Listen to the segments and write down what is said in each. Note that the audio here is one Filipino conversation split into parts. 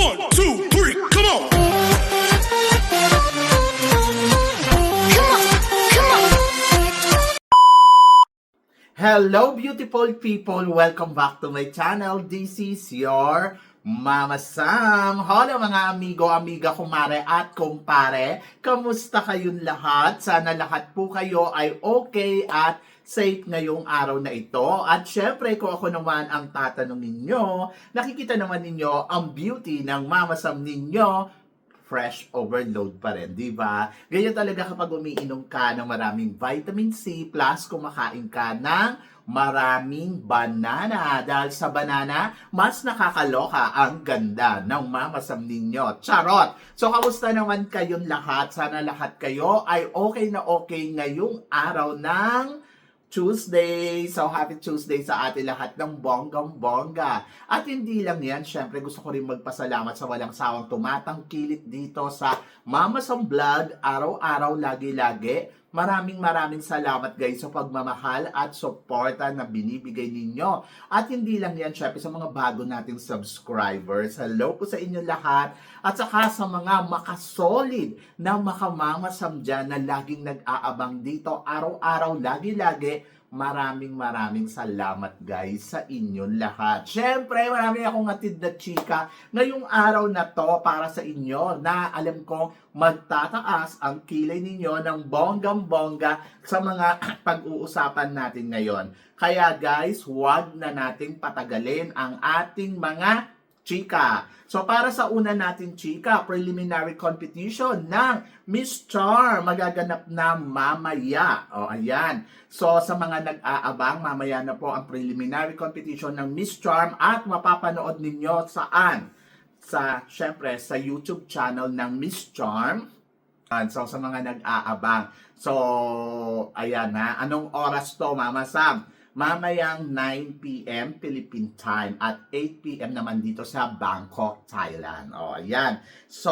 One, two, three, come on! Hello beautiful people! Welcome back to my channel. This is your Mama Sam. Hello mga amigo, amiga, kumare at kumpare. Kamusta kayong lahat? Sana lahat po kayo ay okay at safe ngayong araw na ito. At syempre, kung ako naman ang tatanungin nyo, nakikita naman ninyo ang beauty ng Mama Sam ninyo fresh overload pa rin, di ba? Ganyan talaga kapag umiinom ka ng maraming vitamin C plus kumakain ka ng maraming banana. Dahil sa banana, mas nakakaloka ang ganda ng mamasam ninyo. Charot! So, kamusta naman kayong lahat? Sana lahat kayo ay okay na okay ngayong araw ng Tuesday. So, happy Tuesday sa atin lahat ng bonggang-bongga. At hindi lang yan, syempre gusto ko rin magpasalamat sa walang sawang tumatangkilik dito sa Mama Sam Vlog, araw-araw, lagi-lagi. Maraming maraming salamat guys sa pagmamahal at suporta na binibigay ninyo. At hindi lang yan, syempre sa mga bago nating subscribers. Hello po sa inyo lahat. At saka sa mga makasolid na makamamasam dyan na laging nag-aabang dito araw-araw, lagi-lagi. Maraming maraming salamat guys sa inyong lahat. Syempre, marami akong atid na chika ngayong araw na to para sa inyo na alam kong magtataas ang kilay ninyo ng bonggang-bongga sa mga pag-uusapan natin ngayon. Kaya guys, huwag na nating patagalin ang ating mga chika. So para sa una natin chika, preliminary competition ng Miss Charm magaganap na mamaya. O ayan. So sa mga nag-aabang, mamaya na po ang preliminary competition ng Miss Charm at mapapanood ninyo saan? Sa, syempre, sa YouTube channel ng Miss Charm. And so sa mga nag-aabang. So, ayan na. Anong oras to, Mama Sam? Mamayang 9 p.m. Philippine time at 8 p.m. naman dito sa Bangkok, Thailand. O, ayan. So,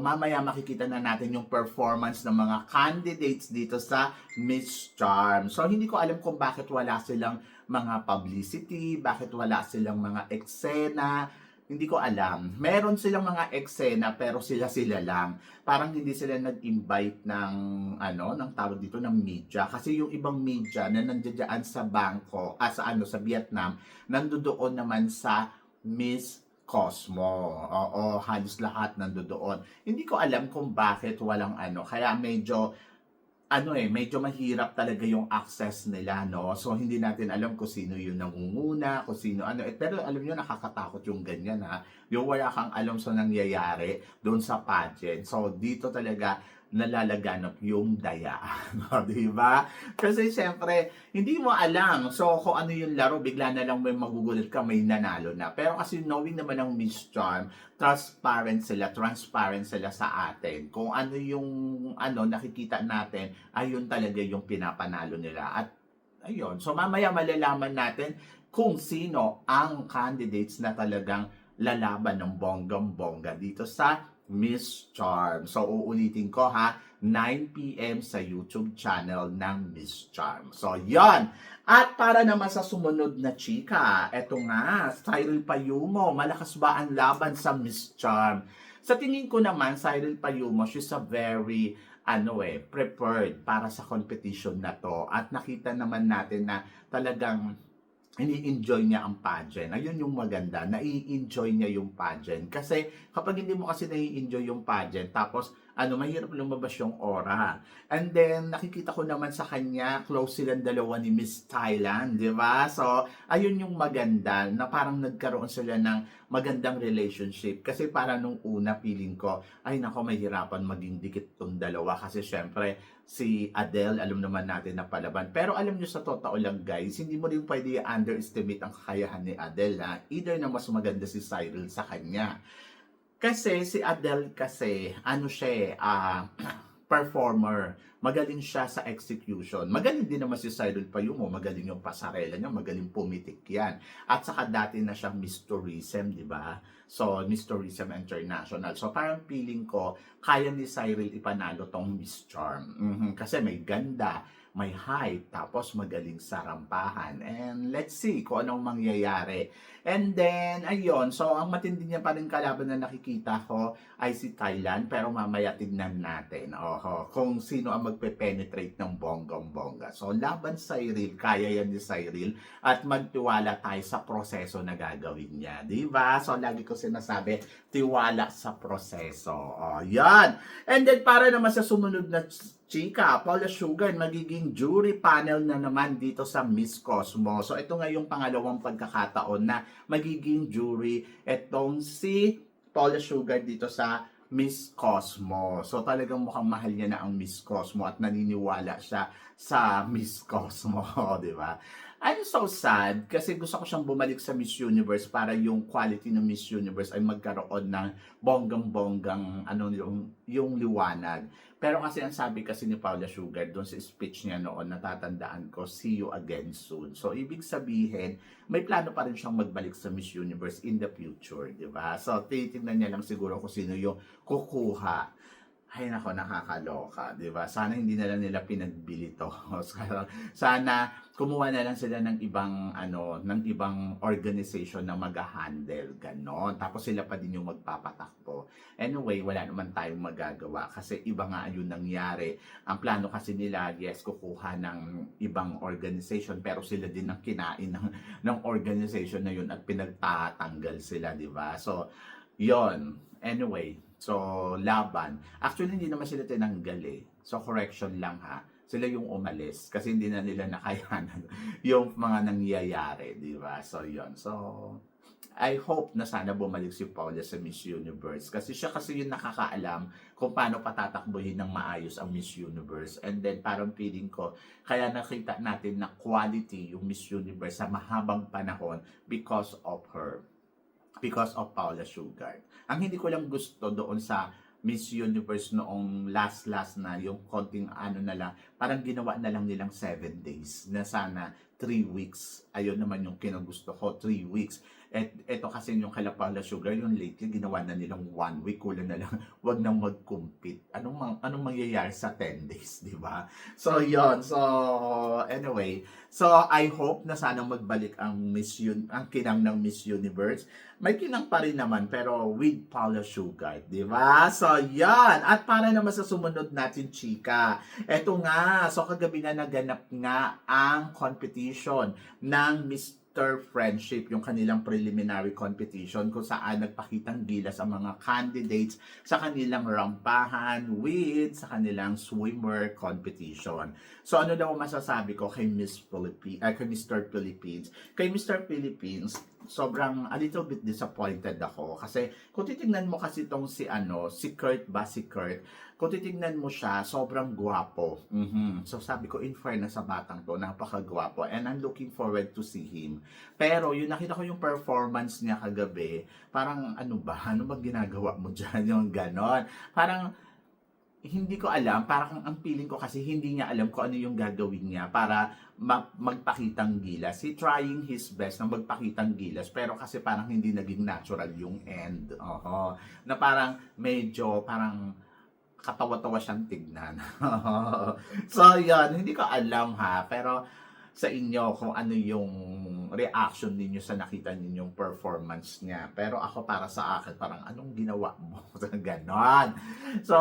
mamaya makikita na natin yung performance ng mga candidates dito sa Miss Charm. So, hindi ko alam kung bakit wala silang mga publicity, bakit wala silang mga eksena, hindi ko alam. Meron silang mga eksena pero sila-sila lang. Parang hindi sila nag-invite ng ano, ng tawag dito ng media kasi yung ibang media na nandiyan sa Bangkok, ah, sa ano sa Vietnam, nandoon naman sa Miss Cosmo. Oo, halos lahat nandoon. Hindi ko alam kung bakit walang ano, kaya medyo ano eh, medyo mahirap talaga yung access nila, no? So, hindi natin alam kung sino yung nangunguna, kung sino ano. Eh, pero alam nyo, nakakatakot yung ganyan, ha? Yung wala kang alam sa nangyayari doon sa pageant. So, dito talaga nalalaganap yung daya. No, di ba? Kasi siyempre, hindi mo alam. So, kung ano yung laro, bigla na lang may magugulat ka, may nanalo na. Pero kasi knowing naman ng Miss Charm, transparent sila, transparent sila sa atin. Kung ano yung ano nakikita natin, ayun talaga yung pinapanalo nila. At ayun, so mamaya malalaman natin kung sino ang candidates na talagang lalaban ng bonggang-bongga dito sa Miss Charm. So, uulitin ko ha, 9pm sa YouTube channel ng Miss Charm. So, yon At para naman sa sumunod na chika, eto nga, Cyril Payumo, malakas ba ang laban sa Miss Charm? Sa tingin ko naman, Cyril Payumo, she's a very ano eh, prepared para sa competition na to. At nakita naman natin na talagang ini-enjoy niya ang pageant. Ayun yung maganda, nai-enjoy niya yung pageant. Kasi kapag hindi mo kasi nai-enjoy yung pageant, tapos ano, mahirap lumabas yung aura. And then, nakikita ko naman sa kanya, close silang dalawa ni Miss Thailand, di ba? So, ayun yung maganda, na parang nagkaroon sila ng magandang relationship. Kasi para nung una, feeling ko, ay nako, mahirapan maging dikit tong dalawa. Kasi syempre, si Adele, alam naman natin na palaban. Pero alam nyo sa totoo lang guys, hindi mo rin pwede underestimate ang kakayahan ni Adele. Ha? Either na mas maganda si Cyril sa kanya. Kasi si Adele kasi, ano siya ah, performer. Magaling siya sa execution. Magaling din naman si Cyril Payumo. Magaling yung pasarela niya. Magaling pumitik yan. At saka dati na siyang Miss Tourism, di ba? So, Miss Tourism International. So, parang feeling ko, kaya ni Cyril ipanalo tong Miss Charm. Mhm, Kasi may ganda, may height, tapos magaling sa rampahan. And let's see kung anong mangyayari. And then, ayun, so ang matindi niya pa rin kalaban na nakikita ko ay si Thailand, pero mamaya tignan natin oho, kung sino ang magpe-penetrate ng bonggang-bongga. So, laban Cyril, kaya yan ni Cyril, at magtiwala tayo sa proseso na gagawin niya. Ba? So, lagi ko sinasabi, tiwala sa proseso. O, yan. And then, para naman sa sumunod na chika, Paula Sugar, magiging jury panel na naman dito sa Miss Cosmo. So, ito nga yung pangalawang pagkakataon na magiging jury itong si Paula Sugar dito sa Miss Cosmo. So talagang mukhang mahal niya na ang Miss Cosmo at naniniwala siya sa Miss Cosmo, di ba? I'm so sad kasi gusto ko siyang bumalik sa Miss Universe para yung quality ng Miss Universe ay magkaroon ng bonggang-bonggang ano yung yung liwanag. Pero kasi ang sabi kasi ni Paula Sugar doon sa speech niya noon, natatandaan ko, see you again soon. So, ibig sabihin, may plano pa rin siyang magbalik sa Miss Universe in the future, di ba? So, titignan niya lang siguro kung sino yung kukuha. Ay nako, nakakaloka, di ba? Sana hindi na lang nila pinagbili to. Sana kumuha na lang sila ng ibang ano, ng ibang organization na mag-handle ganon. Tapos sila pa din yung magpapatakbo. Anyway, wala naman tayong magagawa kasi iba nga yun nangyari. Ang plano kasi nila, yes, kukuha ng ibang organization pero sila din ang kinain ng, ng organization na yun at pinagtatanggal sila, di ba? So, yon Anyway, so laban. Actually, hindi naman sila tinanggal eh. So, correction lang ha sila yung umalis kasi hindi na nila nakayanan yung mga nangyayari, di ba? So, yon So, I hope na sana bumalik si Paula sa Miss Universe kasi siya kasi yung nakakaalam kung paano patatakbuhin ng maayos ang Miss Universe. And then parang feeling ko, kaya nakita natin na quality yung Miss Universe sa mahabang panahon because of her. Because of Paula Sugar. Ang hindi ko lang gusto doon sa Miss Universe noong last-last na, yung konting ano na lang, parang ginawa na lang nilang 7 days na sana 3 weeks. Ayun naman yung kinagusto ko, 3 weeks. At ito kasi yung kala Paula Sugar, yung lately ginawa na nilang 1 week, kulang na lang, wag nang mag-compete. Anong, mang, anong mangyayari sa 10 days, di ba? So, yon So, anyway. So, I hope na sana magbalik ang Miss Un ang kinang ng Miss Universe. May kinang pa rin naman, pero with Paula Sugar, di ba? So, yan. At para naman sa sumunod natin, chika. Eto nga, so kagabi na naganap nga ang competition ng Mr. Friendship, yung kanilang preliminary competition kung saan nagpakitang gilas ang mga candidates sa kanilang rampahan with sa kanilang swimmer competition. So ano daw masasabi ko kay Miss Philippines, uh, kay Mr. Philippines? Kay Mr. Philippines, sobrang a little bit disappointed ako kasi kung titingnan mo kasi itong si ano, si Kurt ba si Kurt, kung titingnan mo siya, sobrang gwapo. Mhm. So sabi ko, in fairness sa batang to, napakagwapo. And I'm looking forward to see him. Pero yung nakita ko yung performance niya kagabi, parang ano ba? Ano ba ginagawa mo dyan? Yung ganon. Parang hindi ko alam, parang ang feeling ko kasi hindi niya alam kung ano yung gagawin niya para ma- magpakitang gilas. He trying his best na magpakitang gilas, pero kasi parang hindi naging natural yung end. Oho. Na parang medyo parang katawa-tawa siyang tignan. so, yan. Hindi ko alam ha. Pero sa inyo kung ano yung reaction ninyo sa nakita ninyong performance niya. Pero ako para sa akin, parang anong ginawa mo? Ganon. So,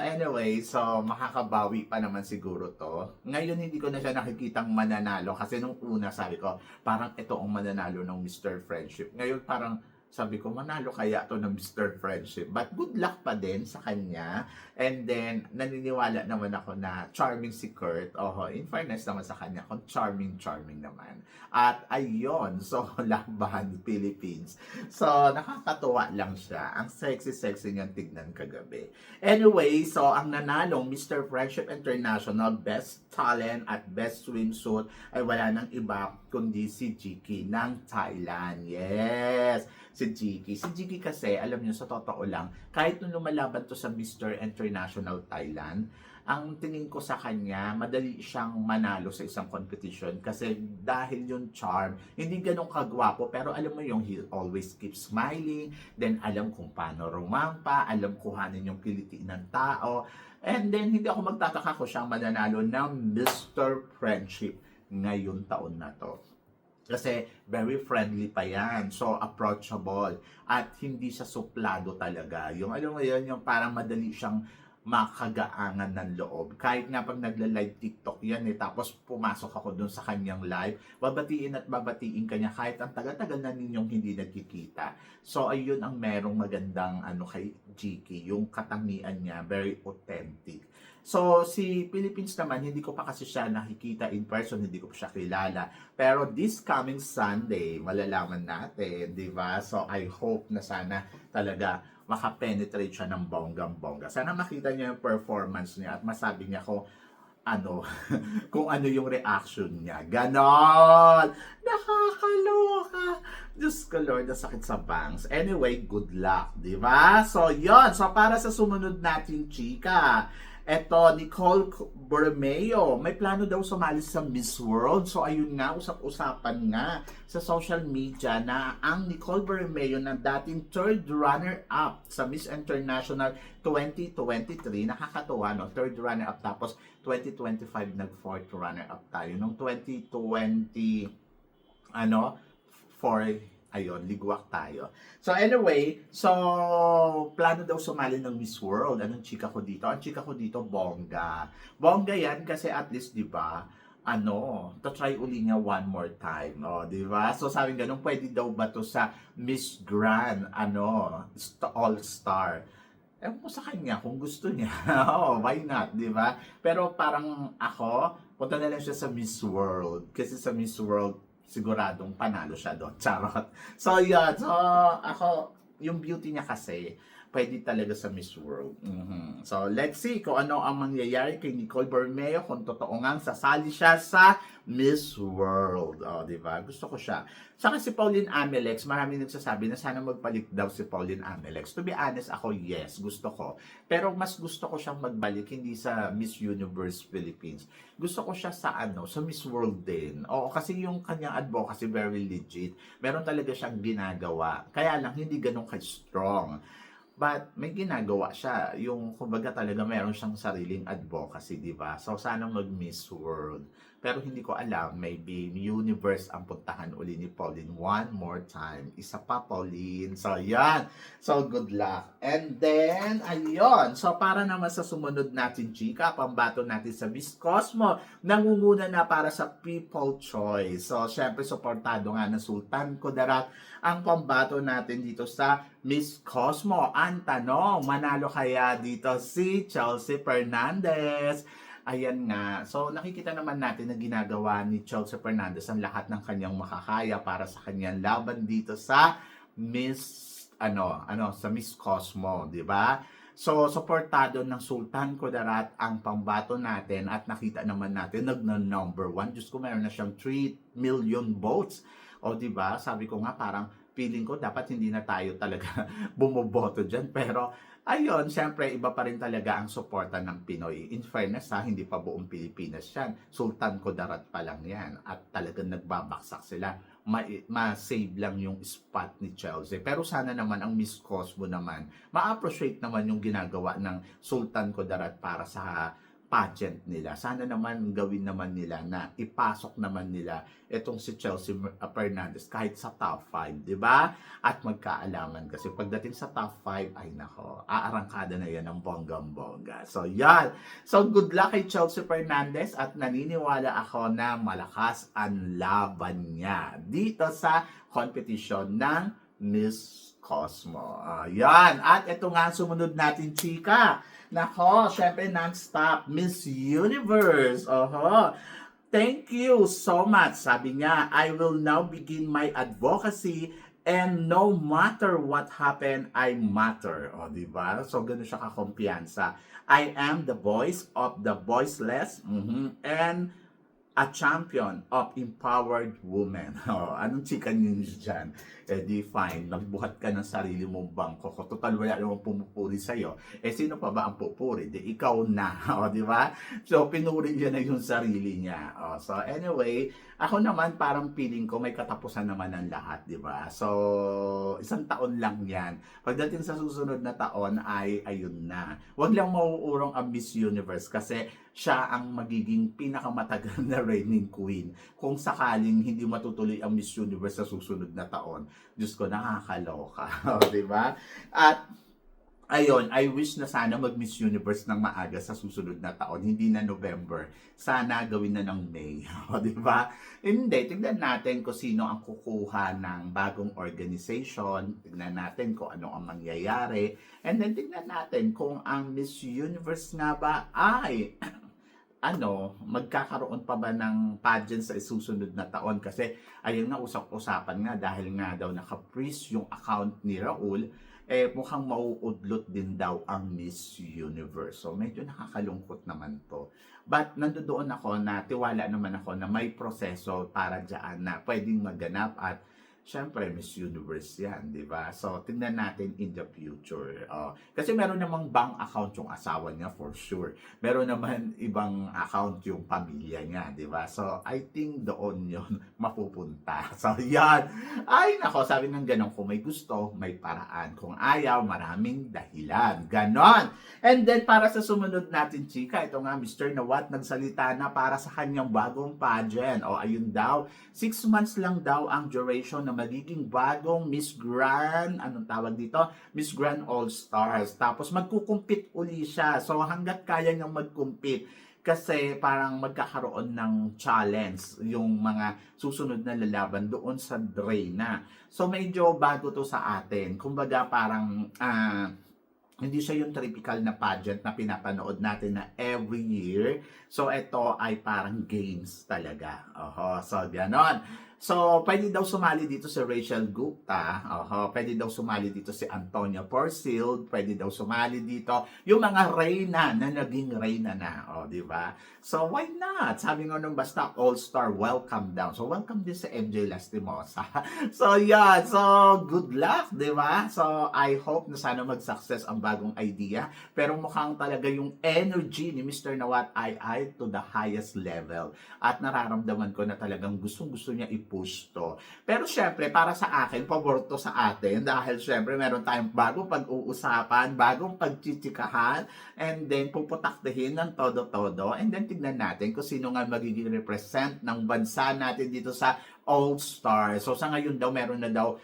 anyway, so makakabawi pa naman siguro to. Ngayon hindi ko na siya nakikitang mananalo kasi nung una sabi ko, parang ito ang mananalo ng Mr. Friendship. Ngayon parang sabi ko, manalo kaya to ng Mr. Friendship. But good luck pa din sa kanya. And then, naniniwala naman ako na charming si Kurt. Oho, in fairness naman sa kanya, kung charming, charming naman. At ayun, so, laban Philippines. So, nakakatuwa lang siya. Ang sexy-sexy niyang tignan kagabi. Anyway, so, ang nanalong Mr. Friendship International Best Talent at Best Swimsuit ay wala nang iba kundi si Jiki ng Thailand. Yes! Si Jiki. Si Jiki kasi, alam niyo, sa totoo lang, kahit nung lumalaban to sa Mr. International Thailand, ang tingin ko sa kanya, madali siyang manalo sa isang competition kasi dahil yung charm, hindi ganun kagwapo, pero alam mo yung he always keep smiling, then alam kung paano rumampa, alam kuhanin yung kiliti ng tao, and then hindi ako magtataka ko siyang mananalo ng Mr. Friendship ngayon taon na to. Kasi very friendly pa yan. So, approachable. At hindi siya suplado talaga. Yung alam mo yun, yung parang madali siyang makagaangan ng loob. Kahit nga pag nagla-live TikTok yan eh, tapos pumasok ako dun sa kanyang live, babatiin at babatiin kanya kahit ang tagal-tagal na ninyong hindi nagkikita. So, ayun ang merong magandang ano kay Jiki, yung katangian niya, very authentic. So, si Philippines naman, hindi ko pa kasi siya nakikita in person, hindi ko pa siya kilala. Pero this coming Sunday, malalaman natin, di ba? So, I hope na sana talaga makapenetrate siya ng bonggang-bongga. Sana makita niya yung performance niya at masabi niya kung ano, kung ano yung reaction niya. Ganon! Nakakaloka! Diyos ko Lord, nasakit sa bangs. Anyway, good luck, di ba? So, yon So, para sa sumunod natin, chika, Eto, Nicole Borromeo, may plano daw sumali sa Miss World. So, ayun nga, usap-usapan nga sa social media na ang Nicole Borromeo na dating third runner-up sa Miss International 2023, nakakatuwa, no? Third runner-up, tapos 2025 nag-fourth runner-up tayo. Nung 2020, ano, for ayun, ligwak tayo. So anyway, so plano daw sumali ng Miss World. Anong chika ko dito? Ang chika ko dito, bongga. Bongga yan kasi at least, di ba, ano, to try uli niya one more time, oh, di ba? So sabi ganun, pwede daw ba to sa Miss Grand, ano, st- All-Star? Ewan ko sa kanya kung gusto niya. oh, why not, di ba? Pero parang ako, punta na lang siya sa Miss World. Kasi sa Miss World, siguradong panalo siya doon. Charot. So, yun. So, ako, yung beauty niya kasi, pwede talaga sa Miss World. Mhm. So, let's see kung ano ang mangyayari kay Nicole Borromeo kung totoo nga sasali siya sa Miss World. O, di ba? Gusto ko siya. Saka si Pauline Amelex, marami nagsasabi na sana magpalit daw si Pauline Amelex. To be honest, ako, yes, gusto ko. Pero mas gusto ko siyang magbalik, hindi sa Miss Universe Philippines. Gusto ko siya sa ano, sa Miss World din. Oo, kasi yung kanyang advocacy very legit. Meron talaga siyang ginagawa. Kaya lang, hindi ganun ka-strong. But may ginagawa siya. Yung kumbaga talaga meron siyang sariling advocacy, di ba? So sana mag-Miss World. Pero hindi ko alam, maybe universe ang puntahan uli ni Pauline one more time. Isa pa, Pauline. So, yan. So, good luck. And then, ayun. So, para naman sa sumunod natin, chika, pambato natin sa Miss Cosmo, nangunguna na para sa People Choice. So, syempre, supportado nga ng Sultan Kudarat ang pambato natin dito sa Miss Cosmo. Ang tanong, manalo kaya dito si Chelsea Fernandez? Ayan nga. So, nakikita naman natin na ginagawa ni Chelsea Fernandez ang lahat ng kanyang makakaya para sa kanyang laban dito sa Miss ano, ano, sa Miss Cosmo, di ba? So, supportado ng Sultan Kudarat ang pambato natin at nakita naman natin nagna number one. Diyos ko, meron na siyang 3 million votes. O, di ba? Sabi ko nga parang feeling ko dapat hindi na tayo talaga bumoboto dyan. Pero, ayun, syempre, iba pa rin talaga ang suporta ng Pinoy. In fairness ha, hindi pa buong Pilipinas yan. Sultan Kudarat pa lang yan. At talagang nagbabaksak sila. Ma- ma-save lang yung spot ni Chelsea. Pero sana naman ang Miss Cosmo naman, ma-appreciate naman yung ginagawa ng Sultan Kudarat para sa pageant nila. Sana naman gawin naman nila na ipasok naman nila itong si Chelsea Fernandez kahit sa top 5, di ba? At magkaalaman kasi pagdating sa top 5, ay nako, aarangkada na yan ng bonggang-bongga. So, yan. So, good luck kay Chelsea Fernandez at naniniwala ako na malakas ang laban niya dito sa competition ng Miss Cosmo. Ayan. At ito nga sumunod natin, chika. Nako, syempre non-stop. Miss Universe. Oho. Thank you so much. Sabi niya, I will now begin my advocacy and no matter what happen, I matter. O, di ba? So, ganun siya kakumpiyansa. I am the voice of the voiceless. Mhm. And a champion of empowered women. Oh, anong chika ninyo dyan? Eh di fine, nagbuhat ka ng sarili mong bangko. Kung total wala namang pumupuri sa'yo, eh sino pa ba ang pupuri? Di ikaw na, o di ba? So pinuri niya na yung sarili niya. Oh, so anyway, ako naman parang feeling ko may katapusan naman ang lahat, di ba? So isang taon lang yan. Pagdating sa susunod na taon ay ayun na. Huwag lang mauurong ang Miss Universe kasi siya ang magiging pinakamatagal na reigning queen kung sakaling hindi matutuloy ang Miss Universe sa susunod na taon. Diyos ko, nakakaloka. Di ba? At Ayun, I wish na sana mag-Miss Universe ng maaga sa susunod na taon, hindi na November. Sana gawin na ng May. O, di ba? Hindi, tignan natin kung sino ang kukuha ng bagong organization. Tignan natin kung ano ang mangyayari. And then tignan natin kung ang Miss Universe nga ba ay ano, magkakaroon pa ba ng pageant sa susunod na taon kasi ayun nga usap-usapan nga dahil nga daw naka-freeze yung account ni Raul eh mukhang mauudlot din daw ang Miss Universe. So medyo nakakalungkot naman to. But nandoon ako na tiwala naman ako na may proseso para dyan na pwedeng maganap at syempre Miss Universe yan, di ba? So tingnan natin in the future. Oh, kasi meron namang bank account yung asawa niya for sure. Meron naman ibang account yung pamilya niya, di ba? So I think doon yon mapupunta. So yan. Ay nako, sabi ng ganun, kung may gusto, may paraan. Kung ayaw, maraming dahilan. Ganon. And then para sa sumunod natin, chika, ito nga Mr. Nawat nagsalita na para sa kanyang bagong pageant. O ayun daw, six months lang daw ang duration na magiging bagong Miss Grand, anong tawag dito? Miss Grand All Stars. Tapos magkukumpit uli siya. So hanggat kaya niyang magkumpit, kasi parang magkakaroon ng challenge yung mga susunod na lalaban doon sa Drena. So medyo bago to sa atin. Kumbaga parang ah, hindi siya yung typical na pageant na pinapanood natin na every year. So ito ay parang games talaga. Oho, so ganon. So, pwede daw sumali dito si Rachel Gupta. Oho, pwede daw sumali dito si Antonia Porcil. Pwede daw sumali dito yung mga reyna na naging reyna na. O, di ba? So, why not? Sabi nga nung basta all-star, welcome down. So, welcome din sa MJ Lastimosa. so, yeah. So, good luck, di ba? So, I hope na sana mag-success ang bagong idea. Pero mukhang talaga yung energy ni Mr. Nawat ay ay to the highest level. At nararamdaman ko na talagang gustong-gusto niya i-push to. Pero syempre, para sa akin, pabor to sa atin dahil syempre meron tayong bagong pag-uusapan, bagong pagchichikahan, and then puputakdahin ng todo-todo, and then tignan natin kung sino nga magiging represent ng bansa natin dito sa All-Star. So sa ngayon daw, meron na daw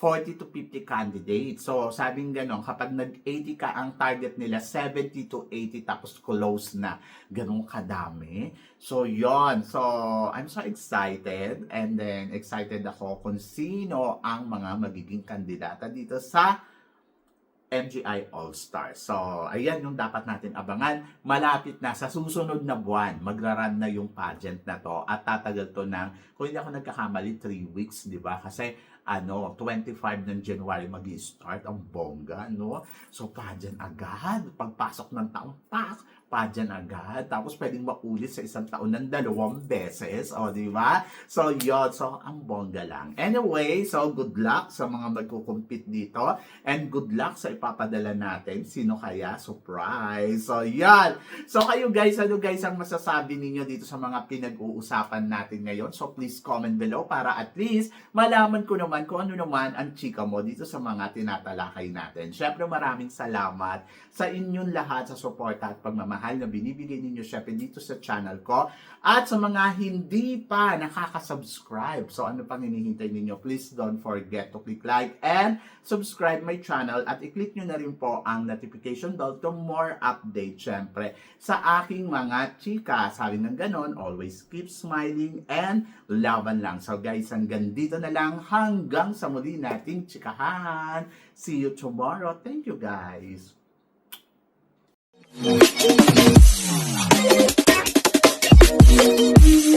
40 to 50 candidates. So, sabing ganon, kapag nag-80 ka, ang target nila 70 to 80 tapos close na. Ganon kadami. So, yon So, I'm so excited. And then, excited ako kung sino ang mga magiging kandidata dito sa MGI All-Star. So, ayan yung dapat natin abangan. Malapit na sa susunod na buwan, magraran na yung pageant na to at tatagal to ng, kung hindi ako nagkakamali, 3 weeks, di ba? Kasi ano, 25 ng January mag start ang bongga, no? So, pageant agad. Pagpasok ng taong pak, pageant agad. Tapos, pwedeng maulit sa isang taon ng dalawang beses, o, di ba? So, yun. So, ang bongga lang. Anyway, so, good luck sa mga magkukumpit dito. And good luck sa ipapadala natin. Sino kaya? Surprise! So, yan. So, kayo guys, ano guys ang masasabi ninyo dito sa mga pinag-uusapan natin ngayon? So, please comment below para at least malaman ko naman kung ano naman ang chika mo dito sa mga tinatalakay natin. Syempre, maraming salamat sa inyong lahat sa suporta at pagmamahal na binibigay ninyo syempre dito sa channel ko. At sa mga hindi pa nakaka-subscribe, so ano pang hinihintay ninyo, please don't forget to click like and subscribe my channel at i-click nyo na rin po ang notification bell to more update syempre sa aking mga chika. Sabi ng ganon, always keep smiling and laban lang. So guys, hanggang dito na lang hanggang sa muli nating chikahan. See you tomorrow. Thank you guys. Thank you.